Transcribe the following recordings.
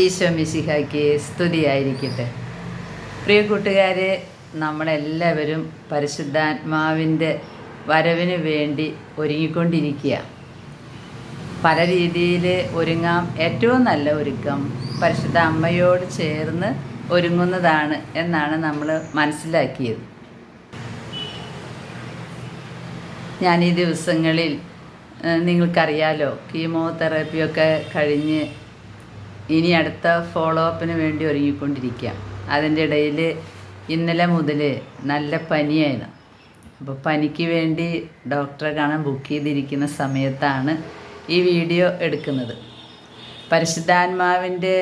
ഈശോ മിശിഹായ്ക്ക് സ്തുതിയായിരിക്കട്ടെ. പ്രിയ കൂട്ടുകാരെ നമ്മളെല്ലാവരും പരിശുദ്ധാത്മാവിന്റെ വരവിന് വേണ്ടി ഒരുങ്ങിക്കൊണ്ടിരിക്കുക. പല രീതിയിൽ ഒരുങ്ങാം ഏറ്റവും നല്ല ഒരുക്കം പരിശുദ്ധ അമ്മയോട് ചേർന്ന് ഒരുങ്ങുന്നതാണ് എന്നാണ് നമ്മൾ മനസ്സിലാക്കിയത്. ഞാൻ ഈ ദിവസങ്ങളിൽ നിങ്ങൾക്കറിയാലോ കീമോതെറാപ്പിയൊക്കെ കഴിഞ്ഞ് ഇനി അടുത്ത ഫോളോ അപ്പിന് വേണ്ടി ഒരുങ്ങിക്കൊണ്ടിരിക്കുക അതിന്റെ ഇടയിൽ ഇന്നലെ മുതൽ നല്ല പനിയായിരുന്നു. അപ്പോൾ പനിക്ക് വേണ്ടി ഡോക്ടറെ കാണാൻ ബുക്ക് ചെയ്തിരിക്കുന്ന സമയത്താണ് ഈ വീഡിയോ എടുക്കുന്നത്. പരിശുദ്ധാത്മാവിന്റെ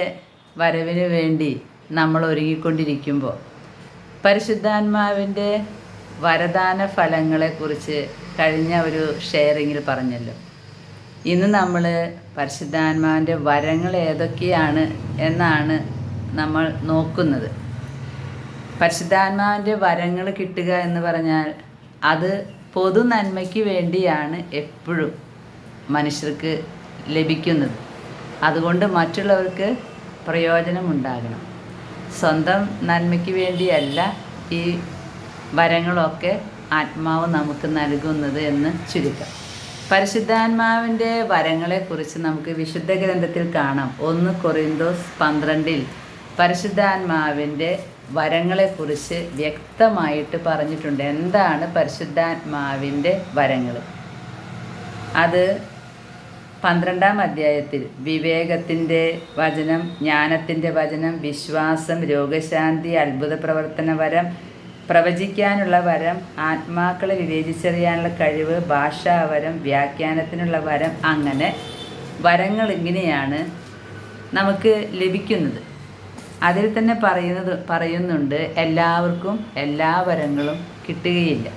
വരവിന് വേണ്ടി നമ്മൾ ഒരുങ്ങിക്കൊണ്ടിരിക്കുമ്പോൾ പരിശുദ്ധാത്മാവിന്റെ വരദാന ഫലങ്ങളെക്കുറിച്ച് കഴിഞ്ഞ ഒരു ഷെയറിങ്ങിൽ പറഞ്ഞല്ലോ. ഇന്ന് നമ്മൾ പരിശുദ്ധാത്മാവിന്റെ വരങ്ങൾ ഏതൊക്കെയാണ് എന്നാണ് നമ്മൾ നോക്കുന്നത്. പരിശുദ്ധാത്മാവിന്റെ വരങ്ങൾ കിട്ടുക എന്ന് പറഞ്ഞാൽ അത് പൊതു നന്മയ്ക്ക് വേണ്ടിയാണ് എപ്പോഴും മനുഷ്യർക്ക് ലഭിക്കുന്നത്. അതുകൊണ്ട് മറ്റുള്ളവർക്ക് പ്രയോജനമുണ്ടാകണം. സ്വന്തം നന്മയ്ക്ക് വേണ്ടിയല്ല ഈ വരങ്ങളൊക്കെ ആത്മാവ് നമുക്ക് നൽകുന്നത് എന്ന് ചുരുക്കം. പരിശുദ്ധാത്മാവിന്റെ വരങ്ങളെക്കുറിച്ച് നമുക്ക് വിശുദ്ധ ഗ്രന്ഥത്തിൽ കാണാം. ഒന്ന് കൊറിന്തോസ് പന്ത്രണ്ടിൽ പരിശുദ്ധാത്മാവിന്റെ വരങ്ങളെക്കുറിച്ച് വ്യക്തമായിട്ട് പറഞ്ഞിട്ടുണ്ട്. എന്താണ് പരിശുദ്ധാത്മാവിന്റെ വരങ്ങൾ? അത് പന്ത്രണ്ടാം അധ്യായത്തിൽ വിവേകത്തിന്റെ വചനം ജ്ഞാനത്തിന്റെ വചനം വിശ്വാസം രോഗശാന്തി അത്ഭുത പ്രവർത്തന വരം പ്രവചിക്കാനുള്ള വരം ആത്മാക്കളെ വിവേചിച്ചറിയാനുള്ള കഴിവ് ഭാഷാവരം വ്യാഖ്യാനത്തിനുള്ള വരം അങ്ങനെ വരങ്ങൾ ഇങ്ങനെയാണ് നമുക്ക് ലഭിക്കുന്നത്. അതിൽ തന്നെ പറയുന്നത് പറയുന്നുണ്ട് എല്ലാവർക്കും എല്ലാ വരങ്ങളും കിട്ടുകയില്ല.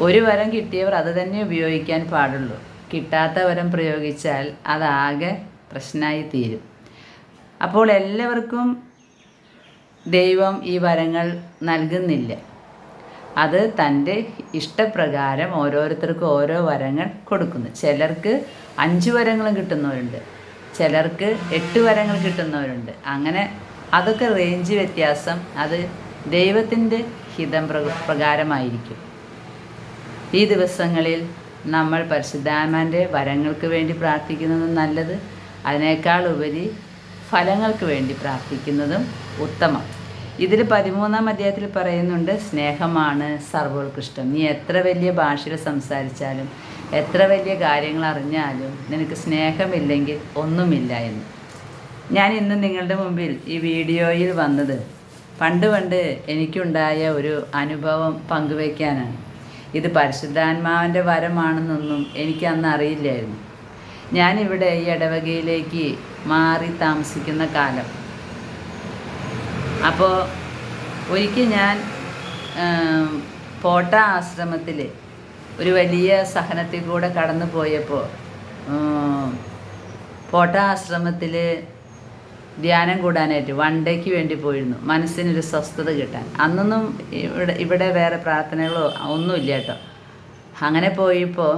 ഒരു വരം കിട്ടിയവർ അത് തന്നെ ഉപയോഗിക്കാൻ പാടുള്ളൂ. കിട്ടാത്ത വരം പ്രയോഗിച്ചാൽ അതാകെ പ്രശ്നമായി തീരും അപ്പോൾ എല്ലാവർക്കും ദൈവം ഈ വരങ്ങൾ നൽകുന്നില്ല. അത് തന്റെ ഇഷ്ടപ്രകാരം ഓരോരുത്തർക്കും ഓരോ വരങ്ങൾ കൊടുക്കുന്നു. ചിലർക്ക് അഞ്ച് വരങ്ങളും കിട്ടുന്നവരുണ്ട്. ചിലർക്ക് എട്ട് വരങ്ങൾ കിട്ടുന്നവരുണ്ട്. അങ്ങനെ അതൊക്കെ റേഞ്ച് വ്യത്യാസം അത് ദൈവത്തിന്റെ ഹിതം പ്ര- പ്രകാരമായിരിക്കും. ഈ ദിവസങ്ങളിൽ നമ്മൾ പരിശുദ്ധാത്മാന്റെ വരങ്ങൾക്ക് വേണ്ടി പ്രാർത്ഥിക്കുന്നതും നല്ലത്. അതിനേക്കാൾ ഉപരി ഫലങ്ങൾക്ക് വേണ്ടി പ്രാർത്ഥിക്കുന്നതും ഉത്തമം. ഇതിൽ പതിമൂന്നാം അധ്യായത്തിൽ പറയുന്നുണ്ട് സ്നേഹമാണ് സർവോത്കൃഷ്ടം. നീ എത്ര വലിയ ഭാഷയിൽ സംസാരിച്ചാലും എത്ര വലിയ കാര്യങ്ങൾ അറിഞ്ഞാലും നിനക്ക് സ്നേഹമില്ലെങ്കിൽ ഒന്നുമില്ല എന്ന്. ഞാൻ ഇന്ന് നിങ്ങളുടെ മുമ്പിൽ ഈ വീഡിയോയിൽ വന്നത് പണ്ട് പണ്ട് എനിക്കുണ്ടായ ഒരു അനുഭവം പങ്കുവയ്ക്കാനാണ്. ഇത് പരിശുദ്ധാത്മാവിന്റെ വരമാണെന്നൊന്നും എനിക്ക് അന്ന് അറിയില്ലായിരുന്നു. ഞാനിവിടെ ഈ ഇടവകയിലേക്ക് മാറി താമസിക്കുന്ന കാലം. അപ്പോൾ ഒരിക്കൽ ഞാൻ പോട്ട ആശ്രമത്തിൽ ഒരു വലിയ സഹനത്തിൽ കൂടെ കടന്നു പോയപ്പോൾ പോട്ട ആശ്രമത്തിൽ ധ്യാനം കൂടാനായിട്ട് വൺ ഡേക്ക് വേണ്ടി പോയിരുന്നു. മനസ്സിനൊരു സ്വസ്ഥത കിട്ടാൻ. അന്നൊന്നും ഇവിടെ ഇവിടെ വേറെ പ്രാർത്ഥനകളോ ഒന്നുമില്ല കേട്ടോ. അങ്ങനെ പോയപ്പോൾ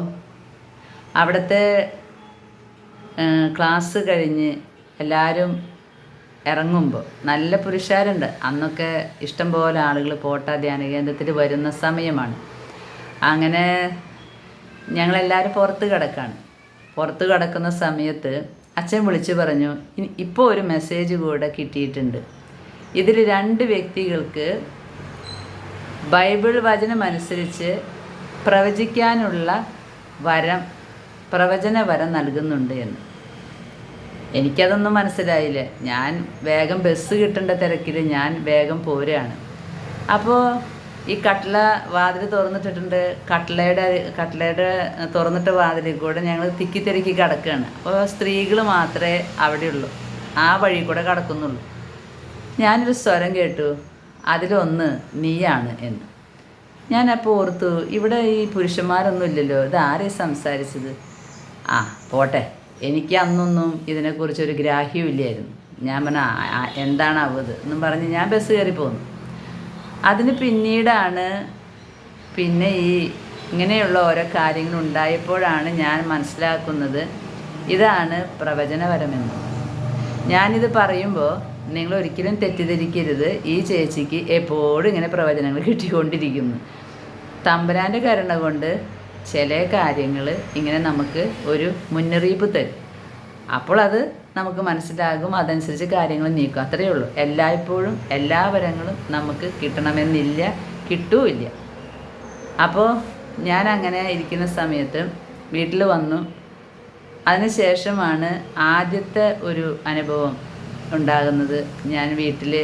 അവിടുത്തെ ക്ലാസ് കഴിഞ്ഞ് എല്ലാവരും ഇറങ്ങുമ്പോൾ നല്ല പുരുഷാരുണ്ട് അന്നൊക്കെ ഇഷ്ടംപോലെ ആളുകൾ പോട്ട ധ്യാന കേന്ദ്രത്തിൽ വരുന്ന സമയമാണ്. അങ്ങനെ ഞങ്ങളെല്ലാവരും പുറത്ത് കിടക്കാണ്. പുറത്ത് കിടക്കുന്ന സമയത്ത് അച്ഛൻ വിളിച്ചു പറഞ്ഞു "ഇനി ഇപ്പോൾ ഒരു മെസ്സേജ് കൂടെ കിട്ടിയിട്ടുണ്ട്. ഇതിൽ രണ്ട് വ്യക്തികൾക്ക് ബൈബിൾ വചനം അനുസരിച്ച് പ്രവചിക്കാനുള്ള വരം പ്രവചന വരം നൽകുന്നുണ്ട് എന്ന്. എനിക്കതൊന്നും മനസ്സിലായില്ല. ഞാൻ വേഗം ബസ് കിട്ടേണ്ട തിരക്കിൽ ഞാൻ വേഗം പോരുകയാണ് അപ്പോൾ ഈ കട്ട്ല വാതിൽ തുറന്നിട്ടിട്ടുണ്ട്. കട്ട്ലയുടെ കട്ട്ലയുടെ തുറന്നിട്ട വാതിലിൽ കൂടെ ഞങ്ങൾ തിക്കി തിരക്കി കിടക്കുകയാണ് അപ്പോൾ സ്ത്രീകൾ മാത്രമേ അവിടെയുള്ളൂ. ആ വഴി കൂടെ കിടക്കുന്നുള്ളൂ. ഞാനൊരു സ്വരം കേട്ടു. അതിലൊന്ന് നീയാണ് എന്ന്. ഞാൻ അപ്പോൾ ഓർത്തു ഇവിടെ ഈ പുരുഷന്മാരൊന്നും ഇല്ലല്ലോ. ഇത് ആരെ സംസാരിച്ചത്? ആ പോട്ടെ. എനിക്ക് അന്നൊന്നും ഇതിനെക്കുറിച്ചൊരു ഗ്രാഹ്യം ഇല്ലായിരുന്നു ഞാൻ പറഞ്ഞ എന്താണ് അവത് എന്നും പറഞ്ഞ് ഞാൻ ബസ് കയറി പോന്നു. അതിന് പിന്നീടാണ് പിന്നെ ഈ ഇങ്ങനെയുള്ള ഓരോ കാര്യങ്ങൾ ഉണ്ടായപ്പോഴാണ് ഞാൻ മനസ്സിലാക്കുന്നത് ഇതാണ് പ്രവചനപരമെന്ന്. ഞാനിത് പറയുമ്പോൾ നിങ്ങൾ ഒരിക്കലും തെറ്റിദ്ധരിക്കരുത്. ഈ ചേച്ചിക്ക് എപ്പോഴും ഇങ്ങനെ പ്രവചനങ്ങൾ കിട്ടിക്കൊണ്ടിരിക്കുന്നു. തമ്പുരാന്റെ കരുണ കൊണ്ട് ചില കാര്യങ്ങൾ ഇങ്ങനെ നമുക്ക് ഒരു മുന്നറിയിപ്പ് തരും. അപ്പോൾ അത് നമുക്ക് മനസ്സിലാകും അതനുസരിച്ച് കാര്യങ്ങൾ നീക്കും. അത്രയേ ഉള്ളൂ. എല്ലായ്പ്പോഴും എല്ലാ വരങ്ങളും നമുക്ക് കിട്ടണമെന്നില്ല കിട്ടുമില്ല അപ്പോൾ ഞാൻ അങ്ങനെ ഇരിക്കുന്ന സമയത്ത് വീട്ടിൽ വന്നു. അതിനുശേഷമാണ് ആദ്യത്തെ ഒരു അനുഭവം ഉണ്ടാകുന്നത്. ഞാൻ വീട്ടിൽ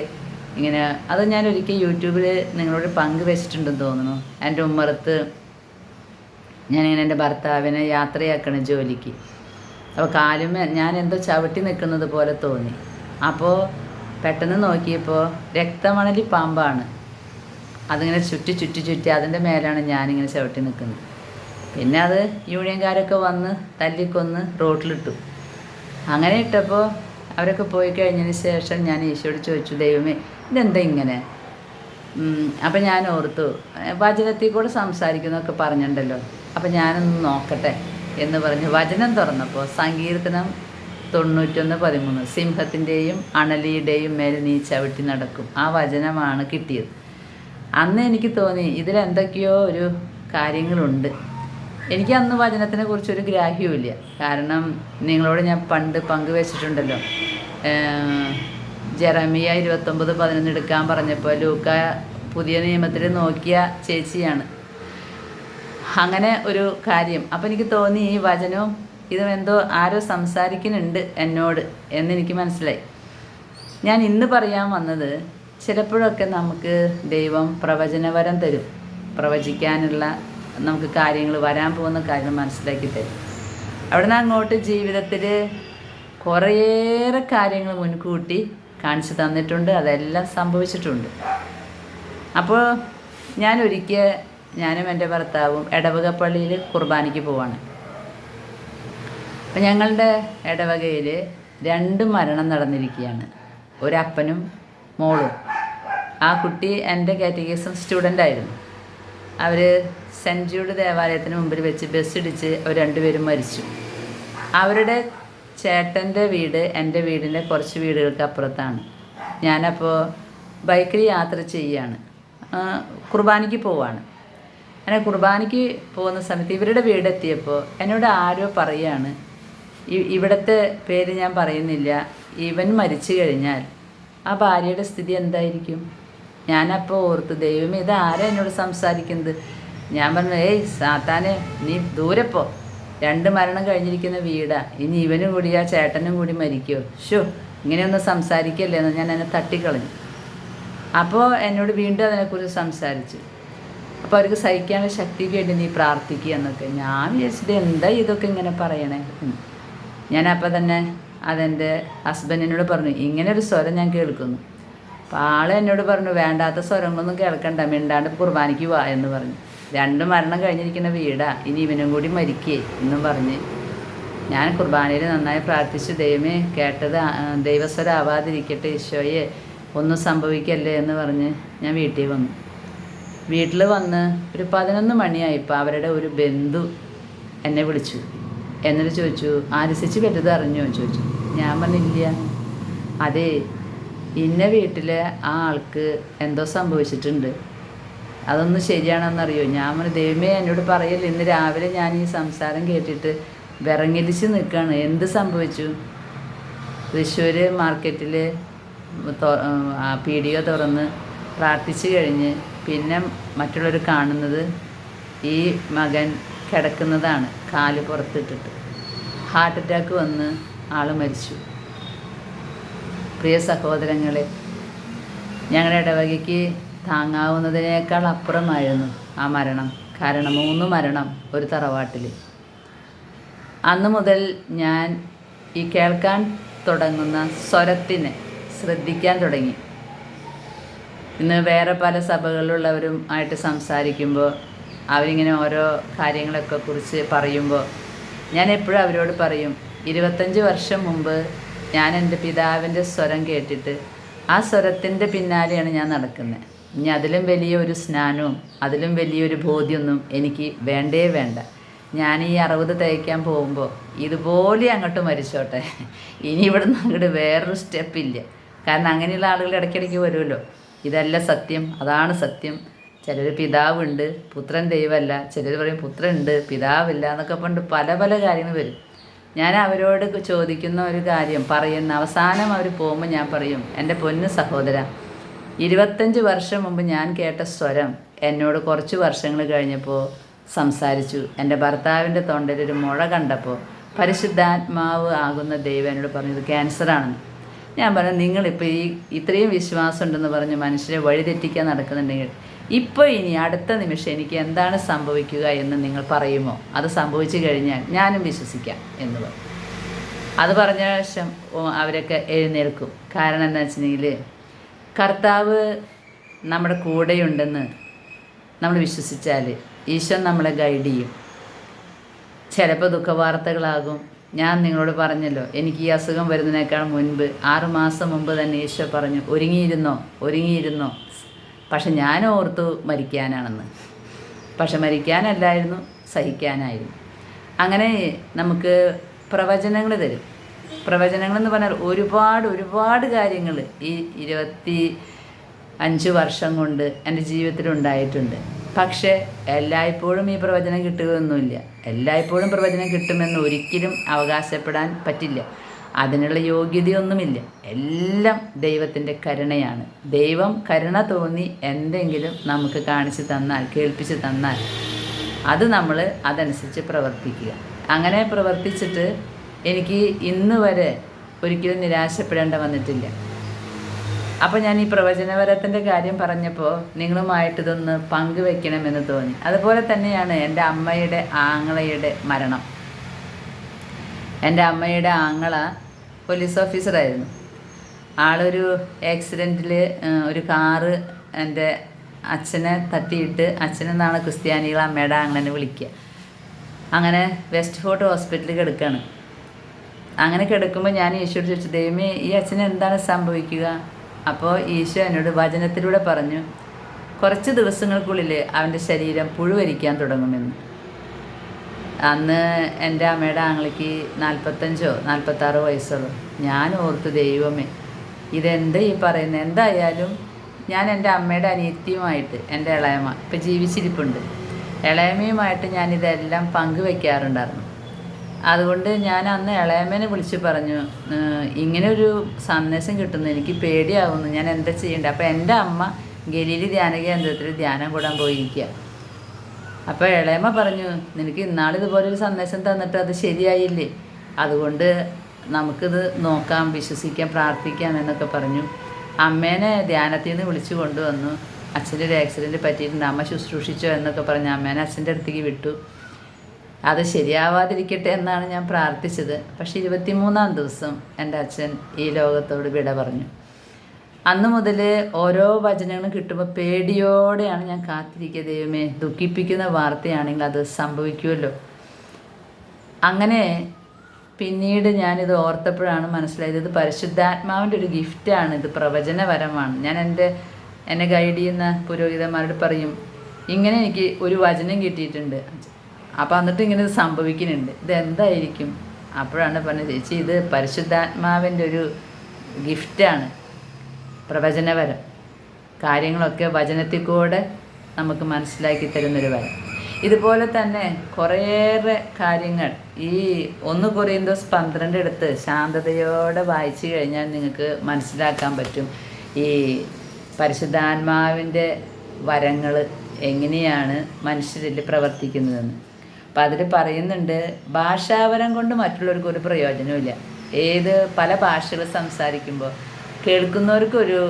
ഇങ്ങനെ അത് ഞാൻ ഒരിക്കൽ യൂട്യൂബിൽ നിങ്ങളോട് പങ്ക് വെച്ചിട്ടുണ്ടെന്ന് തോന്നുന്നു. എന്റെ ഉമ്മറത്ത് ഞാനിങ്ങനെ എന്റെ ഭർത്താവിനെ യാത്രയാക്കണം ജോലിക്ക്. അപ്പോൾ കാലുമേ ഞാൻ എന്തോ ചവിട്ടി നിൽക്കുന്നത് പോലെ തോന്നി. അപ്പോൾ പെട്ടെന്ന് നോക്കിയപ്പോൾ രക്തമണലി പാമ്പാണ്. അതിങ്ങനെ ചുറ്റി ചുറ്റി ചുറ്റി അതിന്റെ മേലാണ് ഞാനിങ്ങനെ ചവിട്ടി നിൽക്കുന്നത്. പിന്നെ അത് യൂണിയൻകാരൊക്കെ വന്ന് തല്ലിക്കൊന്ന് റോട്ടിലിട്ടു. അങ്ങനെ ഇട്ടപ്പോൾ അവരൊക്കെ പോയി കഴിഞ്ഞതിന് ശേഷം ഞാൻ ഈശോയോട് ചോദിച്ചു ദൈവമേ ഇതെന്താ ഇങ്ങനെ? അപ്പം ഞാൻ ഓർത്തു "ഏ, വചനത്തിൽ കൂടെ സംസാരിക്കുന്നൊക്കെ പറഞ്ഞിട്ടുണ്ടല്ലോ. അപ്പം ഞാനൊന്ന് നോക്കട്ടെ എന്ന് പറഞ്ഞ് വചനം തുറന്നപ്പോൾ സങ്കീർത്തനം തൊണ്ണൂറ്റൊന്ന് പതിമൂന്ന് സിംഹത്തിന്റെയും അണലിയുടെയും മേൽ നീ ചവിട്ടി നടക്കും. ആ വചനമാണ് കിട്ടിയത്. അന്ന് എനിക്ക് തോന്നി ഇതിലെന്തൊക്കെയോ ഒരു കാര്യങ്ങളുണ്ട്. എനിക്ക് അന്ന് വചനത്തിനെ കുറിച്ചൊരു ഗ്രാഹ്യവുമില്ല കാരണം നിങ്ങളോട് ഞാൻ പണ്ട് പങ്കുവച്ചിട്ടുണ്ടല്ലോ. ജെറമിയ ഇരുപത്തൊമ്പത് പതിനൊന്ന് എടുക്കാൻ പറഞ്ഞപ്പോൾ ലൂക്ക പുതിയ നിയമത്തിൽ നോക്കിയ ചേച്ചിയാണ്. അങ്ങനെ ഒരു കാര്യം. അപ്പം എനിക്ക് തോന്നി ഈ വചനവും ഇതും എന്തോ ആരോ സംസാരിക്കുന്നുണ്ട് എന്നോട് എന്നെനിക്ക് മനസ്സിലായി. ഞാൻ ഇന്ന് പറയാൻ വന്നത് ചിലപ്പോഴൊക്കെ നമുക്ക് ദൈവം പ്രവചനവരം തരും. പ്രവചിക്കാനുള്ള നമുക്ക് കാര്യങ്ങൾ വരാൻ പോകുന്ന കാര്യങ്ങൾ മനസ്സിലാക്കി തരും. അവിടുന്ന് അങ്ങോട്ട് ജീവിതത്തിൽ കുറേയേറെ കാര്യങ്ങൾ മുൻകൂട്ടി കാണിച്ചു തന്നിട്ടുണ്ട്. അതെല്ലാം സംഭവിച്ചിട്ടുണ്ട്. അപ്പോൾ ഞാൻ ഒരിക്കൽ ഞാനും എന്റെ ഭർത്താവും ഇടവക പള്ളിയിൽ കുർബാനയ്ക്ക് പോവാണ്. അപ്പം ഞങ്ങളുടെ ഇടവകയിൽ രണ്ട് മരണം നടന്നിരിക്കുകയാണ്. ഒരപ്പനും മോളും. ആ കുട്ടി എന്റെ കാറ്റഗറിസം സ്റ്റുഡന്റ് ആയിരുന്നു. അവർ സെന്റ് ജൂഡ് ദേവാലയത്തിന് മുമ്പിൽ വെച്ച് ബസ് ഇടിച്ച് അവർ രണ്ടുപേരും മരിച്ചു. അവരുടെ ചേട്ടന്റെ വീട് എന്റെ വീടിന്റെ കുറച്ച് വീടുകൾക്ക് അപ്പുറത്താണ്. ഞാനപ്പോൾ ബൈക്കിൽ യാത്ര ചെയ്യുകയാണ്. കുർബാനയ്ക്ക് പോവാണ്. അങ്ങനെ കുർബാനയ്ക്ക് പോകുന്ന സമയത്ത് ഇവരുടെ വീടെത്തിയപ്പോൾ എന്നോട് ആരോ പറയാണ് "ഇ- ഇവിടുത്തെ പേര് ഞാൻ പറയുന്നില്ല. ഇവൻ മരിച്ചു കഴിഞ്ഞാൽ ആ ഭാര്യയുടെ സ്ഥിതി എന്തായിരിക്കും? ഞാനപ്പോൾ ഓർത്തു ദൈവം ഇത് ആരാ എന്നോട് സംസാരിക്കുന്നത്? ഞാൻ പറഞ്ഞു ഏയ് സാത്താനെ നീ ദൂരെ പോ. രണ്ട് മരണം കഴിഞ്ഞിരിക്കുന്ന വീടാ. ഇനി ഇവനും കൂടി ആ ചേട്ടനും കൂടി മരിക്കുമോ ഷോ ഇങ്ങനെയൊന്നും സംസാരിക്കല്ലേ? എന്ന് ഞാൻ എന്നെ തട്ടിക്കളഞ്ഞു. അപ്പോൾ എന്നോട് വീണ്ടും അതിനെക്കുറിച്ച് സംസാരിച്ചു. അപ്പോൾ അവർക്ക് സഹിക്കാനുള്ള ശക്തിക്ക് വേണ്ടി നീ പ്രാർത്ഥിക്കുക എന്നൊക്കെ. ഞാൻ വിചാരിച്ചിട്ട് എന്താ ഇതൊക്കെ ഇങ്ങനെ പറയണേ? ഞാനപ്പോൾ തന്നെ അതെന്റെ ഹസ്ബൻഡിനോട് പറഞ്ഞു ഇങ്ങനെ ഒരു സ്വരം ഞാൻ കേൾക്കുന്നു. അപ്പോൾ ആൾ എന്നോട് പറഞ്ഞു വേണ്ടാത്ത സ്വരങ്ങളൊന്നും കേൾക്കണ്ട മിണ്ടാണ്ട് കുർബാനയ്ക്ക് വാ എന്ന് പറഞ്ഞു. രണ്ട് മരണം കഴിഞ്ഞിരിക്കുന്ന വീടാ ഇനി ഇവനും കൂടി മരിക്കേ എന്നും പറഞ്ഞ് ഞാൻ കുർബാനയിൽ നന്നായി പ്രാർത്ഥിച്ചു ദൈവമേ കേട്ടത് ദൈവസ്വരാവാതിരിക്കട്ടെ ഈശോയെ ഒന്നും സംഭവിക്കല്ലേ? എന്ന് പറഞ്ഞ് ഞാൻ വീട്ടിൽ വന്നു. വീട്ടിൽ വന്ന് ഒരു പതിനൊന്ന് മണിയായപ്പോൾ അവരുടെ ഒരു ബന്ധു എന്നെ വിളിച്ചു. എന്നിട്ട് ചോദിച്ചു ആരിസിച്ച് പറ്റത് അറിഞ്ഞോ? ചോദിച്ചു. ഞാൻ പറഞ്ഞില്ല. അതെ ഇന്ന വീട്ടിലെ ആ ആൾക്ക് എന്തോ സംഭവിച്ചിട്ടുണ്ട്. അതൊന്നും ശരിയാണെന്നറിയോ? ഞാൻ പറഞ്ഞു ദൈവമേ എന്നോട് പറയല്ല ഇന്ന് രാവിലെ ഞാൻ ഈ സംസാരം കേട്ടിട്ട് വിറങ്ങലിച്ച് നിൽക്കുകയാണ് എന്ത് സംഭവിച്ചു? തൃശ്ശൂർ മാർക്കറ്റിൽ പീഡിക തുറന്ന് പ്രാർത്ഥിച്ചു കഴിഞ്ഞ് പിന്നെ മറ്റുള്ളവർ കാണുന്നത് ഈ മകൻ കിടക്കുന്നതാണ് കാൽ പുറത്തിട്ടിട്ട്. ഹാർട്ട് അറ്റാക്ക് വന്ന് ആൾ മരിച്ചു. പ്രിയ സഹോദരങ്ങളെ ഞങ്ങളുടെ ഇടവകയ്ക്ക് താങ്ങാവുന്നതിനേക്കാൾ അപ്പുറമായിരുന്നു ആ മരണം. കാരണം മൂന്ന് മരണം ഒരു തറവാട്ടിൽ അന്ന് മുതൽ ഞാൻ ഈ കേൾക്കാൻ തുടങ്ങുന്ന സ്വരത്തിനെ ശ്രദ്ധിക്കാൻ തുടങ്ങി. ഇന്ന് വേറെ പല സഭകളിലുള്ളവരും ആയിട്ട് സംസാരിക്കുമ്പോൾ അവരിങ്ങനെ ഓരോ കാര്യങ്ങളൊക്കെ കുറിച്ച് പറയുമ്പോൾ ഞാൻ എപ്പോഴും അവരോട് പറയും ഇരുപത്തഞ്ച് വർഷം മുമ്പ് ഞാൻ എന്റെ പിതാവിന്റെ സ്വരം കേട്ടിട്ട് ആ സ്വരത്തിന്റെ പിന്നാലെയാണ് ഞാൻ നടക്കുന്നത് ഇനി അതിലും വലിയൊരു സ്നാനവും അതിലും വലിയൊരു ബോധ്യമൊന്നും എനിക്ക് വേണ്ടേ വേണ്ട. ഞാൻ ഈ അറുപത് തയ്ക്കാൻ പോകുമ്പോൾ ഇതുപോലെ അങ്ങോട്ട് മരിച്ചോട്ടെ. ഇനി ഇവിടുന്ന് അങ്ങോട്ട് വേറൊരു സ്റ്റെപ്പില്ല കാരണം അങ്ങനെയുള്ള ആളുകൾ ഇടയ്ക്കിടയ്ക്ക് വരുമല്ലോ. ഇതല്ല സത്യം അതാണ് സത്യം. ചിലർ പിതാവുണ്ട് പുത്രൻ ദൈവമല്ല. ചിലർ പറയും പുത്രനുണ്ട് പിതാവില്ല എന്നൊക്കെ പണ്ട് പല പല കാര്യങ്ങൾ വരും. ഞാൻ അവരോട് ചോദിക്കുന്ന ഒരു കാര്യം പറയുന്ന അവസാനം അവർ പോകുമ്പോൾ ഞാൻ പറയും എന്റെ പൊന്നു സഹോദര ഇരുപത്തഞ്ച് വർഷം മുമ്പ് ഞാൻ കേട്ട സ്വരം എന്നോട് കുറച്ച് വർഷങ്ങൾ കഴിഞ്ഞപ്പോൾ സംസാരിച്ചു. എന്റെ ഭർത്താവിന്റെ തൊണ്ടയിൽ ഒരു മുഴ കണ്ടപ്പോൾ പരിശുദ്ധാത്മാവ് ആകുന്ന ദൈവം എന്നോട് പറഞ്ഞു ഇത് ക്യാൻസറാണെന്ന് ഞാൻ പറഞ്ഞു നിങ്ങളിപ്പോൾ ഈ ഇത്രയും വിശ്വാസം ഉണ്ടെന്ന് പറഞ്ഞ് മനുഷ്യരെ വഴിതെറ്റിക്കാൻ നടക്കുന്നുണ്ടെങ്കിൽ ഇപ്പോൾ ഇനി അടുത്ത നിമിഷം എനിക്ക് എന്താണ് സംഭവിക്കുക എന്ന് നിങ്ങൾ പറയുമോ? അത് സംഭവിച്ചു കഴിഞ്ഞാൽ ഞാനും വിശ്വസിക്കാം എന്ന് പറഞ്ഞു. അത് പറഞ്ഞ ശേഷം അവരൊക്കെ എഴുന്നേൽക്കും. കാരണം എന്താ വെച്ചിട്ടുണ്ടെങ്കിൽ കർത്താവ് നമ്മുടെ കൂടെയുണ്ടെന്ന് നമ്മൾ വിശ്വസിച്ചാൽ ഈശോ നമ്മളെ ഗൈഡ് ചെയ്യും. ചിലപ്പോൾ ദുഃഖവാർത്തകളാകും ഞാൻ നിങ്ങളോട് പറഞ്ഞല്ലോ എനിക്ക് ഈ അസുഖം വരുന്നതിനേക്കാൾ മുൻപ് ആറുമാസം മുമ്പ് തന്നെ ഈശോ പറഞ്ഞു ഒരുങ്ങിയിരുന്നോ? ഒരുങ്ങിയിരുന്നോ? പക്ഷെ ഞാൻ ഓർത്തു മരിക്കാനാണെന്ന്. പക്ഷെ മരിക്കാനല്ലായിരുന്നു സഹിക്കാനായിരുന്നു. അങ്ങനെ നമുക്ക് പ്രവചനങ്ങൾ തരും. പ്രവചനങ്ങൾ എന്ന് പറഞ്ഞാൽ ഒരുപാട് ഒരുപാട് കാര്യങ്ങൾ ഈ ഇരുപത്തി അഞ്ച് വർഷം കൊണ്ട് എന്റെ ജീവിതത്തിൽ ഉണ്ടായിട്ടുണ്ട്. പക്ഷേ എല്ലായ്പ്പോഴും ഈ പ്രവചനം കിട്ടുകയൊന്നുമില്ല. എല്ലായ്പ്പോഴും പ്രവചനം കിട്ടുമെന്ന് ഒരിക്കലും അവകാശപ്പെടാൻ പറ്റില്ല. അതിനുള്ള യോഗ്യതയൊന്നുമില്ല. എല്ലാം ദൈവത്തിന്റെ കരുണയാണ്. ദൈവം കരുണ തോന്നി എന്തെങ്കിലും നമുക്ക് കാണിച്ചു തന്നാൽ കേൾപ്പിച്ച് തന്നാൽ അത് നമ്മൾ അതനുസരിച്ച് പ്രവർത്തിക്കുക. അങ്ങനെ പ്രവർത്തിച്ചിട്ട് എനിക്ക് ഇന്ന് വരെ ഒരിക്കലും നിരാശപ്പെടേണ്ട വന്നിട്ടില്ല. അപ്പോൾ ഞാൻ ഈ പ്രവചനപരത്തിന്റെ കാര്യം പറഞ്ഞപ്പോൾ നിങ്ങളുമായിട്ട് ഇതൊന്ന് പങ്കുവെക്കണമെന്ന് തോന്നി. അതുപോലെ തന്നെയാണ് എന്റെ അമ്മയുടെ ആങ്ങളയുടെ മരണം. എന്റെ അമ്മയുടെ ആങ്ങള പോലീസ് ഓഫീസറായിരുന്നു ആളൊരു ആക്സിഡന്റിൽ ഒരു കാറ് എന്റെ അച്ഛനെ തട്ടിയിട്ട് അച്ഛനെന്നാണ് ക്രിസ്ത്യാനികൾ അമ്മയുടെ ആങ്ങളനെ വിളിക്കുക അങ്ങനെ വെസ്റ്റ് ഫോർട്ട് ഹോസ്പിറ്റലിൽ കിടക്കുകയാണ് അങ്ങനെ കിടക്കുമ്പോൾ ഞാൻ ഈശോയോട് ചോദിച്ചു ദൈവമേ ഈ അച്ഛന് എന്താണ് സംഭവിക്കുക? അപ്പോൾ ഈശോ എന്നോട് വചനത്തിലൂടെ പറഞ്ഞു കുറച്ച് ദിവസങ്ങൾക്കുള്ളിൽ അവന്റെ ശരീരം പുഴുവരിക്കാൻ തുടങ്ങുമെന്ന്. അന്ന് എന്റെ അമ്മയുടെ ആങ്ങളിക്ക് നാൽപ്പത്തഞ്ചോ നാൽപ്പത്താറോ വയസ്സുള്ളൂ. ഞാൻ ഓർത്തു ദൈവമേ ഇതെന്ത് ഈ പറയുന്നത് എന്തായാലും ഞാൻ എന്റെ അമ്മയുടെ അനിയത്തിയുമായിട്ട് എന്റെ ഇളയമ്മ ഇപ്പം ജീവിച്ചിരിപ്പുണ്ട്. ഇളയമ്മയുമായിട്ട് ഞാനിതെല്ലാം പങ്കുവെക്കാറുണ്ടായിരുന്നു. അതുകൊണ്ട് ഞാൻ അന്ന് ഇളയമ്മേനെ വിളിച്ച് പറഞ്ഞു "ഏഹ് ഇങ്ങനെ ഒരു സന്ദേശം കിട്ടുന്നു എനിക്ക് പേടിയാവുന്നു ഞാൻ എന്താ ചെയ്യേണ്ടത് അപ്പോൾ എന്റെ അമ്മ ഗലീലി ധ്യാന കേന്ദ്രത്തിൽ ധ്യാനം കൂടാൻ പോയിരിക്കുക അപ്പോൾ ഇളയമ്മ പറഞ്ഞു നിനക്ക് ഇന്നാളിതുപോലൊരു സന്ദേശം തന്നിട്ട് അത് ശരിയായില്ലേ? അതുകൊണ്ട് നമുക്കിത് നോക്കാം വിശ്വസിക്കാം പ്രാർത്ഥിക്കാം എന്നൊക്കെ പറഞ്ഞു. അമ്മേനെ ധ്യാനത്തിൽ നിന്ന് വിളിച്ചു കൊണ്ടുവന്നു. അച്ഛന്റെ ഒരു ആക്സിഡന്റ് പറ്റിയിട്ടുണ്ട് അമ്മ ശുശ്രൂഷിച്ചോ എന്നൊക്കെ പറഞ്ഞ്. അമ്മേനെ അച്ഛന്റെ അടുത്തേക്ക് വിട്ടു. അത് ശരിയാവാതിരിക്കട്ടെ എന്നാണ് ഞാൻ പ്രാർത്ഥിച്ചത്. പക്ഷേ ഇരുപത്തിമൂന്നാം ദിവസം എന്റെ അച്ഛൻ ഈ ലോകത്തോട് വിട പറഞ്ഞു. അന്ന് മുതൽ ഓരോ വചനങ്ങളും കിട്ടുമ്പോൾ പേടിയോടെയാണ് ഞാൻ കാത്തിരിക്കുക. ദൈവമേ ദുഃഖിപ്പിക്കുന്ന വാർത്തയാണെങ്കിൽ അത് സംഭവിക്കുമല്ലോ. അങ്ങനെ പിന്നീട് ഞാനിത് ഓർത്തപ്പോഴാണ് മനസ്സിലായത്. ഇത് പരിശുദ്ധാത്മാവിന്റെ ഒരു ഗിഫ്റ്റാണ്. ഇത് പ്രവചനപരമാണ്. ഞാൻ എന്റെ എന്നെ ഗൈഡ് ചെയ്യുന്ന പുരോഹിതന്മാരോട് പറയും ഇങ്ങനെ എനിക്ക് ഒരു വചനം കിട്ടിയിട്ടുണ്ട്. അപ്പോൾ എന്നിട്ട് ഇങ്ങനെ ഇത് സംഭവിക്കുന്നുണ്ട്. ഇതെന്തായിരിക്കും? അപ്പോഴാണ് പറഞ്ഞത് ചേച്ചി ഇത് പരിശുദ്ധാത്മാവിന്റെ ഒരു ഗിഫ്റ്റാണ്. പ്രവചനപരം കാര്യങ്ങളൊക്കെ വചനത്തിൽ കൂടെ നമുക്ക് മനസ്സിലാക്കി തരുന്നൊരു വരം. ഇതുപോലെ തന്നെ കുറേയേറെ കാര്യങ്ങൾ. ഈ ഒന്ന് കൊറിയന്തോസ് പന്ത്രണ്ട് എടുത്ത് ശാന്തതയോടെ വായിച്ചു കഴിഞ്ഞാൽ നിങ്ങൾക്ക് മനസ്സിലാക്കാൻ പറ്റും. ഈ പരിശുദ്ധാത്മാവിന്റെ വരങ്ങൾ എങ്ങനെയാണ് മനുഷ്യരിൽ പ്രവർത്തിക്കുന്നതെന്ന്. അപ്പം അതിൽ പറയുന്നുണ്ട് ഭാഷാവരം കൊണ്ട് മറ്റുള്ളവർക്ക് ഒരു പ്രയോജനമില്ല ഏത് പല ഭാഷകൾ സംസാരിക്കുമ്പോൾ കേൾക്കുന്നവർക്കൊരു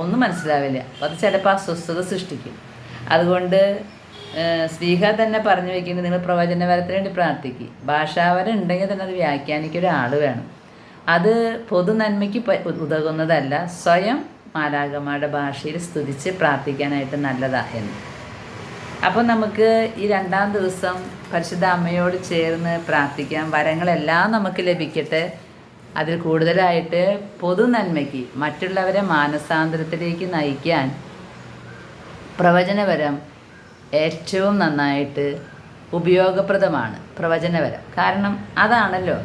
ഒന്നും മനസ്സിലാവില്ല. അത് ചിലപ്പോൾ അസ്വസ്ഥത സൃഷ്ടിക്കും. അതുകൊണ്ട് സ്നേഹ തന്നെ പറഞ്ഞു വയ്ക്കുന്നത് നിങ്ങൾ പ്രവചനപരത്തിന് വേണ്ടി പ്രാർത്ഥിക്കും. ഭാഷാവരം ഉണ്ടെങ്കിൽ തന്നെ അത് വ്യാഖ്യാനിക്കൊരാൾ വേണം. അത് പൊതു നന്മയ്ക്ക് ഉതകുന്നതല്ല സ്വയം മാലാകമാരുടെ ഭാഷയിൽ സ്തുതിച്ച് പ്രാർത്ഥിക്കാനായിട്ട് നല്ലതാണ് എന്ന്. അപ്പോൾ നമുക്ക് ഈ രണ്ടാം ദിവസം പരിശുദ്ധ അമ്മയോട് ചേർന്ന് പ്രാർത്ഥിക്കാം. വരങ്ങളെല്ലാം നമുക്ക് ലഭിക്കട്ടെ. അതിൽ കൂടുതലായിട്ട് പൊതു നന്മയ്ക്ക് മറ്റുള്ളവരെ മാനസാന്തരത്തിലേക്ക് നയിക്കാൻ പ്രവചനപരം ഏറ്റവും നന്നായിട്ട് ഉപയോഗപ്രദമാണ്. പ്രവചനപരം കാരണം അതാണല്ലോ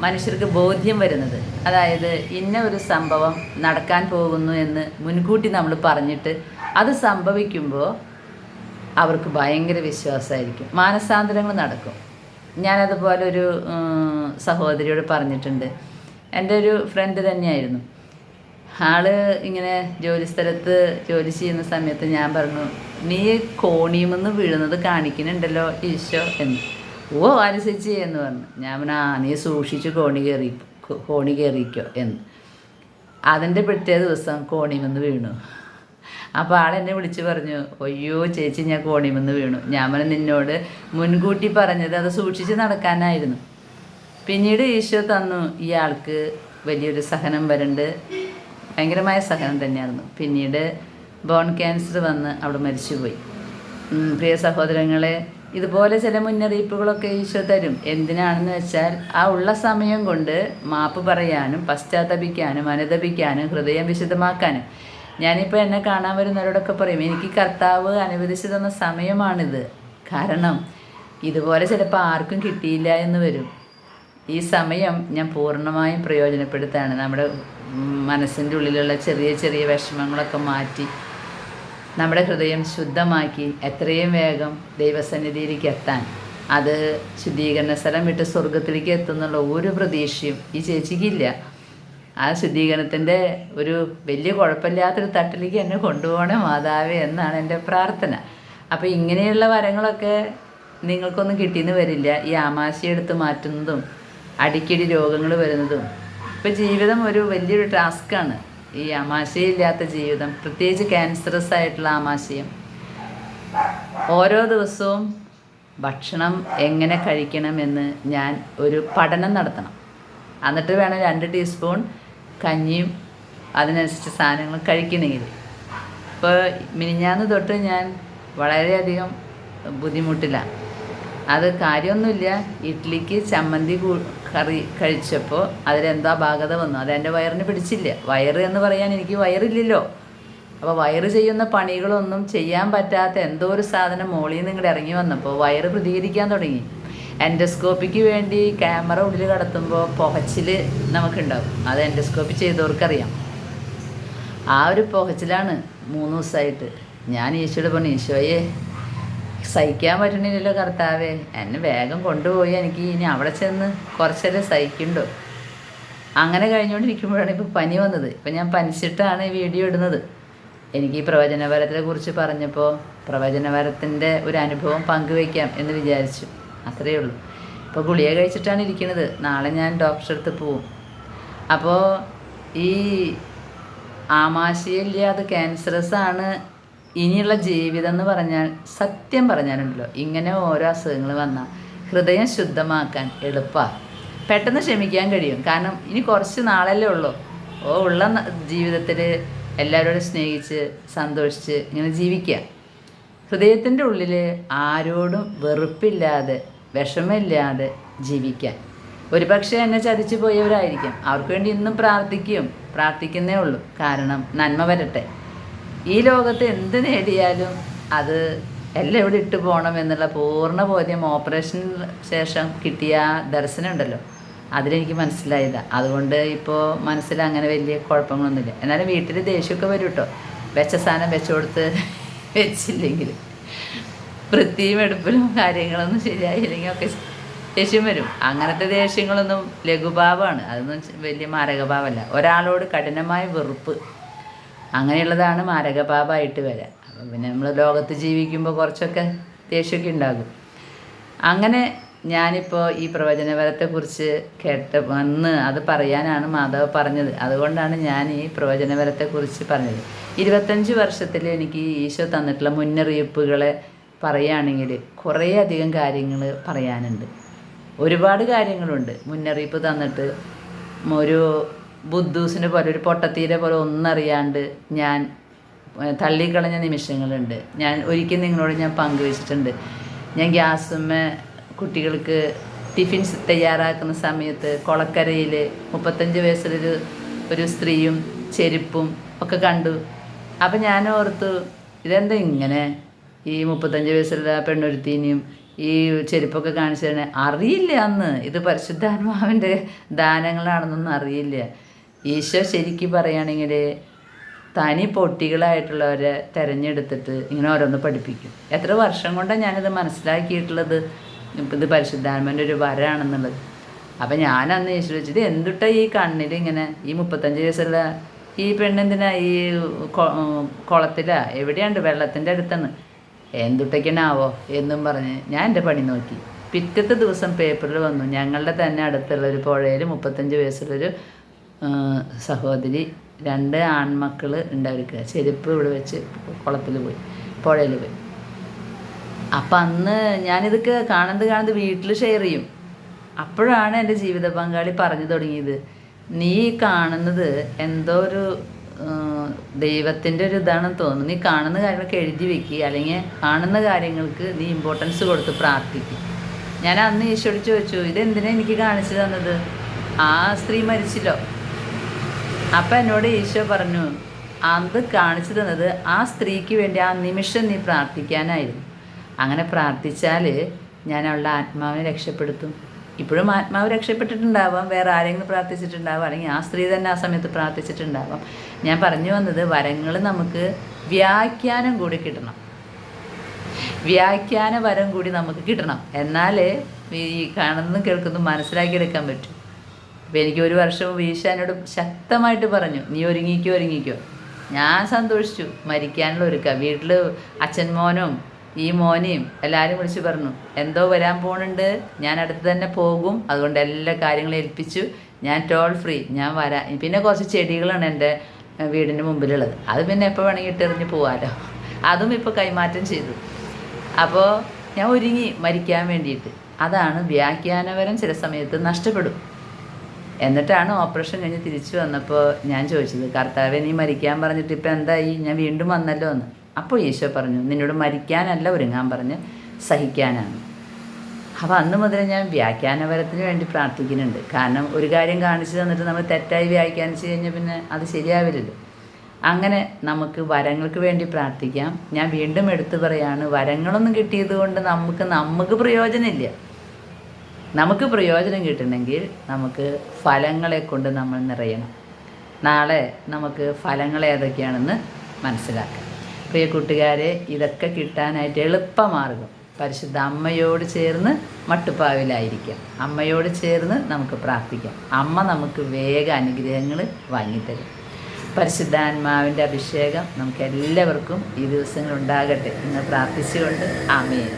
മനുഷ്യർക്ക് ബോധ്യം വരുന്നത്. അതായത് ഇന്ന ഒരു സംഭവം നടക്കാൻ പോകുന്നു എന്ന് മുൻകൂട്ടി നമ്മൾ പറഞ്ഞിട്ട് അത് സംഭവിക്കുമ്പോൾ അവർക്ക് ഭയങ്കര വിശ്വാസമായിരിക്കും. മാനസാന്തരങ്ങൾ നടക്കും. ഞാനതുപോലെ ഒരു സഹോദരിയോട് പറഞ്ഞിട്ടുണ്ട്. എന്റെ ഒരു ഫ്രണ്ട് തന്നെയായിരുന്നു. ആൾ ഇങ്ങനെ ജോലി സ്ഥലത്ത് ജോലി ചെയ്യുന്ന സമയത്ത് ഞാൻ പറഞ്ഞു നീ കോണിയുമെന്ന് വീഴുന്നത് കാണിക്കുന്നുണ്ടല്ലോ ഈശോ എന്ന്. ഓ അനുസരിച്ച് എന്ന് പറഞ്ഞു. ഞാൻ പറഞ്ഞു ആ നീ സൂക്ഷിച്ച് കോണി കയറി കോണി കയറിക്കോ എന്ന്. അതിന്റെ പിറ്റേ ദിവസം കോണിമെന്ന് വീണു. അപ്പോൾ ആളെന്നെ വിളിച്ച് പറഞ്ഞു അയ്യോ ചേച്ചി ഞാൻ കോണിമെന്ന് വീണു. ഞാൻ നിന്നോട് മുൻകൂട്ടി പറഞ്ഞത് അത് സൂക്ഷിച്ച് നടക്കാനായിരുന്നു. പിന്നീട് ഈശോ തന്നു ഇയാൾക്ക് വലിയൊരു സഹനം വരണ്ട്. ഭയങ്കരമായ സഹനം തന്നെയായിരുന്നു. പിന്നീട് ബോൺ ക്യാൻസർ വന്ന് അവിടെ മരിച്ചുപോയി. പ്രിയ സഹോദരങ്ങളെ ഇതുപോലെ ചില മുന്നറിയിപ്പുകളൊക്കെ ഈശോ തരും. എന്തിനാണെന്ന് വെച്ചാൽ ആ ഉള്ള സമയം കൊണ്ട് മാപ്പ് പറയാനും പശ്ചാത്തപിക്കാനും അനുദപിക്കാനും ഹൃദയം വിശുദ്ധമാക്കാനും. ഞാനിപ്പോൾ എന്നെ കാണാൻ വരുന്നവരോടൊക്കെ പറയും എനിക്ക് കർത്താവ് അനുവദിച്ചു തന്ന സമയമാണിത്. കാരണം ഇതുപോലെ ചിലപ്പോൾ ആർക്കും കിട്ടിയില്ല എന്ന് വരും. ഈ സമയം ഞാൻ പൂർണമായും പ്രയോജനപ്പെടുത്താണ്. നമ്മുടെ മനസ്സിന്റെ ഉള്ളിലുള്ള ചെറിയ ചെറിയ വിഷമങ്ങളൊക്കെ മാറ്റി നമ്മുടെ ഹൃദയം ശുദ്ധമാക്കി എത്രയും വേഗം ദൈവസന്നിധിയിലേക്ക് എത്താൻ. അത് ശുദ്ധീകരണ സ്ഥലം വിട്ട് സ്വർഗത്തിലേക്ക് എത്തുന്നുള്ള ഒരു പ്രതീക്ഷയും ഈ ചേച്ചിക്കില്ല ആ ശുദ്ധീകരണത്തിന്റെ ഒരു വലിയ കുഴപ്പമില്ലാത്തൊരു തട്ടിലേക്ക് എന്നെ കൊണ്ടുപോകണേ മാതാവേ എന്നാണ് എന്റെ പ്രാർത്ഥന. അപ്പോൾ ഇങ്ങനെയുള്ള വരങ്ങളൊക്കെ നിങ്ങൾക്കൊന്നും കിട്ടിയെന്ന് വരില്ല. ഈ ആമാശി എടുത്ത് മാറ്റുന്നതും അടിക്കടി രോഗങ്ങൾ വരുന്നതും. ഇപ്പോൾ ജീവിതം ഒരു വലിയൊരു ടാസ്ക്കാണ് ഈ ആമാശയില്ലാത്ത ജീവിതം പ്രത്യേകിച്ച് ക്യാൻസറസ് ആയിട്ടുള്ള ആമാശയം ഓരോ ദിവസവും ഭക്ഷണം എങ്ങനെ കഴിക്കണമെന്ന് ഞാൻ ഒരു പഠനം നടത്തണം. എന്നിട്ട് വേണം രണ്ട് ടീസ്പൂൺ കഞ്ഞിയും അതിനനുസരിച്ച് സാധനങ്ങൾ കഴിക്കണമെങ്കിൽ ഇപ്പോൾ മിനിഞ്ഞാന്ന് തൊട്ട് ഞാൻ വളരെയധികം ബുദ്ധിമുട്ടിലാണ് അത് കാര്യമൊന്നുമില്ല. ഇഡ്ഡലിക്ക് ചമ്മന്തി കറി കഴിച്ചപ്പോൾ അതിലെന്തോ അപാകത വന്നു. അത് എന്റെ വയറിന് പിടിച്ചില്ല. വയറ് എന്ന് പറയാൻ എനിക്ക് വയറില്ലല്ലോ. അപ്പോൾ വയറ് ചെയ്യുന്ന പണികളൊന്നും ചെയ്യാൻ പറ്റാത്ത എന്തോ ഒരു സാധനം മോളിൽ നിന്ന് ഇങ്ങോട്ട് ഇറങ്ങി വന്നപ്പോൾ വയറ് പ്രതികരിക്കാൻ തുടങ്ങി. എൻഡോസ്കോപ്പിക്ക് വേണ്ടി ക്യാമറ ഉള്ളിൽ കടത്തുമ്പോൾ പുകച്ചിൽ നമുക്കുണ്ടാവും. അത് എൻഡോസ്കോപ്പി ചെയ്തവർക്കറിയാം. ആ ഒരു പുകച്ചിലാണ് മൂന്ന് ദിവസമായിട്ട് ഞാൻ ഈശോയുടെ പറഞ്ഞു ഈശോയെ സഹിക്കാൻ പറ്റണില്ലല്ലോ കർത്താവേ. എന്നെ വേഗം കൊണ്ടുപോയി. എനിക്ക് ഇനി അവിടെ ചെന്ന് കുറച്ചല്ലേ സഹിക്കുണ്ടോ അങ്ങനെ കഴിഞ്ഞുകൊണ്ടിരിക്കുമ്പോഴാണ് ഇപ്പോൾ പനി വന്നത്. ഇപ്പം ഞാൻ പനിച്ചിട്ടാണ് ഈ വീഡിയോ ഇടുന്നത്. എനിക്ക് ഈ പ്രവചനവരത്തെ കുറിച്ച് പറഞ്ഞപ്പോൾ പ്രവചനവരത്തിന്റെ ഒരു അനുഭവം പങ്കുവയ്ക്കാം എന്ന് വിചാരിച്ചു. അത്രയേ ഉള്ളൂ. ഇപ്പോൾ ഗുളിക കഴിച്ചിട്ടാണ് ഇരിക്കുന്നത് നാളെ ഞാൻ ഡോക്ടറെ അടുത്ത് പോവും. അപ്പോൾ ഈ ആമാശയില്ലാതെ ക്യാൻസറസ് ആണ്. ഇനിയുള്ള ജീവിതം എന്ന് പറഞ്ഞാൽ സത്യം പറഞ്ഞാലുണ്ടല്ലോ. ഇങ്ങനെ ഓരോ അസുഖങ്ങൾ വന്നാൽ ഹൃദയം ശുദ്ധമാക്കാൻ എളുപ്പമാണ് പെട്ടെന്ന് ക്ഷമിക്കാൻ കഴിയും. കാരണം ഇനി കുറച്ച് നാളല്ലേ ഉള്ളൂ. ഓ ഉള്ള ജീവിതത്തിൽ എല്ലാവരോടും സ്നേഹിച്ച് സന്തോഷിച്ച് ഇങ്ങനെ ജീവിക്കുക ഹൃദയത്തിന്റെ ഉള്ളിൽ ആരോടും വെറുപ്പില്ലാതെ വിഷമമില്ലാതെ ജീവിക്കാൻ. ഒരുപക്ഷെ എന്നെ ചതിച്ചു പോയവരായിരിക്കും. അവർക്ക് വേണ്ടി ഇന്നും പ്രാർത്ഥിക്കും. പ്രാർത്ഥിക്കുന്നേ ഉള്ളൂ. കാരണം നന്മ വരട്ടെ. ഈ ലോകത്ത് എന്ത് നേടിയാലും അത് എല്ലാം ഇവിടെ ഇട്ട് പോകണം എന്നുള്ള പൂർണ ബോധ്യം ഓപ്പറേഷൻ ശേഷം കിട്ടിയ ദർശനം ഉണ്ടല്ലോ. അതിലെനിക്ക് മനസ്സിലായതാണ് അതുകൊണ്ട് ഇപ്പോൾ മനസ്സിൽ അങ്ങനെ വലിയ കുഴപ്പങ്ങളൊന്നുമില്ല. എന്നാലും വീട്ടിൽ ദേഷ്യമൊക്കെ വരും കേട്ടോ വെച്ച സാധനം വെച്ചു കൊടുത്ത് വെച്ചില്ലെങ്കിൽ വൃത്തിയും എടുപ്പിലും കാര്യങ്ങളൊന്നും ശരിയായില്ലെങ്കിൽ ഒക്കെ ദേഷ്യം വരും. അങ്ങനത്തെ ദേഷ്യങ്ങളൊന്നും ലഘുഭാവമാണ്. അതൊന്നും വലിയ മാരകഭാവമല്ല ഒരാളോട് കഠിനമായ വെറുപ്പ് അങ്ങനെയുള്ളതാണ് മാരകഭാവമായിട്ട് വരാം. അപ്പം പിന്നെ നമ്മൾ ലോകത്ത് ജീവിക്കുമ്പോൾ കുറച്ചൊക്കെ ദേഷ്യമൊക്കെ ഉണ്ടാകും. അങ്ങനെ ഞാനിപ്പോൾ ഈ പ്രവചനവരത്തെക്കുറിച്ച് കേട്ട് വന്ന് അത് പറയാനാണ് മാധവ് പറഞ്ഞത്. അതുകൊണ്ടാണ് ഞാൻ ഈ പ്രവചനവരത്തെക്കുറിച്ച് പറഞ്ഞത്. ഇരുപത്തഞ്ച് വർഷത്തിൽ എനിക്ക് ഈശോ തന്നിട്ടുള്ള മുന്നറിയിപ്പുകളെ പറയുകയാണെങ്കിൽ കുറേയധികം കാര്യങ്ങൾ പറയാനുണ്ട്. ഒരുപാട് കാര്യങ്ങളുണ്ട്. മുന്നറിയിപ്പ് തന്നിട്ട് ഒരു ബുദ്ധൂസിനെ പോലെ ഒരു പൊട്ടത്തീരെ പോലെ ഒന്നറിയാണ്ട് ഞാൻ തള്ളിക്കളഞ്ഞ നിമിഷങ്ങളുണ്ട്. ഞാൻ ഒരിക്കൽ നിങ്ങളോട് ഞാൻ പങ്കുവച്ചിട്ടുണ്ട്. ഞാൻ ഗ്യാസുമ്മ കുട്ടികൾക്ക് ടിഫിൻസ് തയ്യാറാക്കുന്ന സമയത്ത് കൊളക്കരയിൽ മുപ്പത്തഞ്ച് വയസ്സിലൊരു ഒരു സ്ത്രീയും ചെരുപ്പും ഒക്കെ കണ്ടു. അപ്പം ഞാൻ ഓർത്തു ഇതെന്താ ഇങ്ങനെ? ഈ മുപ്പത്തഞ്ച് വയസ്സുള്ള പെണ്ണൊരുത്തിനെയും ഈ ചെരുപ്പൊക്കെ കാണിച്ചു തന്നെ അറിയില്ല അന്ന്. ഇത് പരിശുദ്ധാത്മാവിന്റെ ദാനങ്ങളാണെന്നൊന്നും അറിയില്ല. ഈശോ ശരിക്കും പറയുകയാണെങ്കിൽ തനി പൊട്ടികളായിട്ടുള്ളവരെ തിരഞ്ഞെടുത്തിട്ട് ഇങ്ങനെ ഓരോന്ന് പഠിപ്പിക്കും. എത്ര വർഷം കൊണ്ടാണ് ഞാനിത് മനസ്സിലാക്കിയിട്ടുള്ളത്? ഇത് പരിശുദ്ധാത്മന്റെ ഒരു വരാണെന്നുള്ളത് അപ്പം ഞാൻ അന്ന് ഈശോ വെച്ചിട്ട് എന്തുട്ടാ ഈ കണ്ണിൽ ഇങ്ങനെ ഈ മുപ്പത്തഞ്ച് വയസ്സുള്ള ഈ പെണ്ണെന്തിനാ ഈ കുളത്തിലാ? എവിടെയുണ്ട്? വെള്ളത്തിന്റെ അടുത്താണ്. എന്തുട്ടയ്ക്കണാവോ എന്നും പറഞ്ഞ് ഞാൻ എന്റെ പണി നോക്കി. പിറ്റത്തെ ദിവസം പേപ്പറിൽ വന്നു. ഞങ്ങളുടെ തന്നെ അടുത്തുള്ള ഒരു പുഴയിൽ മുപ്പത്തഞ്ച് വയസ്സുള്ളൊരു സഹോദരി രണ്ട് ആൺമക്കൾ ഉണ്ടായിരിക്കുക ചെരുപ്പ് ഇവിടെ വെച്ച് കുളത്തിൽ പോയി പുഴയിൽ പോയി. അപ്പം അന്ന് ഞാനിതൊക്കെ കാണുന്നത് കാണുന്നത് വീട്ടിൽ ഷെയർ ചെയ്യും. അപ്പോഴാണ് എന്റെ ജീവിത പങ്കാളി പറഞ്ഞു തുടങ്ങിയത്. നീ കാണുന്നത് എന്തോ ഒരു ദൈവത്തിന്റെ ഒരു ഇതാണെന്ന് തോന്നുന്നു. നീ കാണുന്ന കാര്യങ്ങളൊക്കെ എഴുതി വെക്കുക അല്ലെങ്കിൽ കാണുന്ന കാര്യങ്ങൾക്ക് നീ ഇമ്പോർട്ടൻസ് കൊടുത്ത് പ്രാർത്ഥിക്കും. ഞാൻ അന്ന് ഈശോട് ചോദിച്ചു ഇതെന്തിനാ എനിക്ക് കാണിച്ചു തന്നത്? ആ സ്ത്രീ മരിച്ചില്ലോ. അപ്പം എന്നോട് ഈശോ പറഞ്ഞു അത് കാണിച്ചു തന്നത് ആ സ്ത്രീക്ക് വേണ്ടി ആ നിമിഷം നീ പ്രാർത്ഥിക്കാനായിരുന്നു. അങ്ങനെ പ്രാർത്ഥിച്ചാൽ ഞാൻ അവളുടെ ആത്മാവിനെ രക്ഷപ്പെടുത്തും. ഇപ്പോഴും ആത്മാവ് രക്ഷപ്പെട്ടിട്ടുണ്ടാവാം. വേറെ ആരെങ്കിലും പ്രാർത്ഥിച്ചിട്ടുണ്ടാവാം. അല്ലെങ്കിൽ ആ സ്ത്രീ തന്നെ ആ സമയത്ത് പ്രാർത്ഥിച്ചിട്ടുണ്ടാവാം. ഞാൻ പറഞ്ഞു വന്നത് വരങ്ങൾ നമുക്ക് വ്യാഖ്യാനം കൂടി കിട്ടണം. വ്യാഖ്യാന വരം കൂടി നമുക്ക് കിട്ടണം. എന്നാലേ ഈ കാണുന്നതും കേൾക്കുന്നതും മനസ്സിലാക്കിയെടുക്കാൻ പറ്റും. അപ്പോൾ എനിക്ക് ഒരു വർഷം വീശ എന്നോട് ശക്തമായിട്ട് പറഞ്ഞു നീ ഒരുങ്ങിക്കോ ഒരുങ്ങിക്കോ. ഞാൻ സന്തോഷിച്ചു. മരിക്കാനുള്ള ഒരുക്ക. വീട്ടിൽ അച്ഛൻ മോനും ഈ മോനെയും എല്ലാവരും വിളിച്ച് പറഞ്ഞു എന്തോ വരാൻ പോണുണ്ട് ഞാൻ അടുത്ത് തന്നെ പോകും. അതുകൊണ്ട് എല്ലാ കാര്യങ്ങളും ഏൽപ്പിച്ചു. ഞാൻ ടോൾ ഫ്രീ ഞാൻ വരാം. പിന്നെ കുറച്ച് ചെടികളാണ് എന്റെ വീടിന്റെ മുമ്പിലുള്ളത്. അത് പിന്നെ എപ്പോൾ വേണമെങ്കിൽ ഇട്ടെറിഞ്ഞ് പോകാമല്ലോ അതും ഇപ്പോൾ കൈമാറ്റം ചെയ്തു. അപ്പോൾ ഞാൻ ഒരുങ്ങി മരിക്കാൻ വേണ്ടിയിട്ട്. അതാണ് വ്യാഖ്യാനപരം ചില സമയത്ത് നഷ്ടപ്പെടും. എന്നിട്ടാണ് ഓപ്പറേഷൻ കഴിഞ്ഞ് തിരിച്ചു വന്നപ്പോൾ ഞാൻ ചോദിച്ചത് കർത്താവെ നീ മരിക്കാൻ പറഞ്ഞിട്ട് ഇപ്പം എന്തായി? ഞാൻ വീണ്ടും വന്നല്ലോ എന്ന് അപ്പോൾ ഈശോ പറഞ്ഞു നിന്നോട് മരിക്കാനല്ല ഒരുങ്ങാൻ പറഞ്ഞ് സഹിക്കാനാണ്. അപ്പോൾ അന്ന് മുതൽ ഞാൻ വ്യാഖ്യാനപരത്തിന് വേണ്ടി പ്രാർത്ഥിക്കുന്നുണ്ട്. കാരണം ഒരു കാര്യം കാണിച്ചു തന്നിട്ട് നമ്മൾ തെറ്റായി വ്യാഖ്യാനിച്ചു കഴിഞ്ഞാൽ പിന്നെ അത് ശരിയാവില്ലല്ലോ. അങ്ങനെ നമുക്ക് വരങ്ങൾക്ക് വേണ്ടി പ്രാർത്ഥിക്കാം. ഞാൻ വീണ്ടും എടുത്തു പറയാണ് വരങ്ങളൊന്നും കിട്ടിയത് കൊണ്ട് നമുക്ക് നമുക്ക് പ്രയോജനമില്ല. നമുക്ക് പ്രയോജനം കിട്ടണമെങ്കിൽ നമുക്ക് ഫലങ്ങളെ കൊണ്ട് നമ്മൾ നിറയണം. നാളെ നമുക്ക് ഫലങ്ങൾ ഏതൊക്കെയാണെന്ന് മനസ്സിലാക്കാം. പ്രിയ കൂട്ടുകാരെ ഇതൊക്കെ കിട്ടാനായിട്ട് എളുപ്പമാർഗം. പരിശുദ്ധ അമ്മയോട് ചേർന്ന് മട്ടുപ്പാവിലായിരിക്കാം. അമ്മയോട് ചേർന്ന് നമുക്ക് പ്രാർത്ഥിക്കാം. അമ്മ നമുക്ക് വേഗ അനുഗ്രഹങ്ങൾ വാങ്ങിത്തരും. പരിശുദ്ധാത്മാവിന്റെ അഭിഷേകം നമുക്ക് എല്ലാവർക്കും ഈ ദിവസങ്ങൾ ഉണ്ടാകട്ടെ എന്ന് പ്രാർത്ഥിച്ചുകൊണ്ട് ആമേൻ.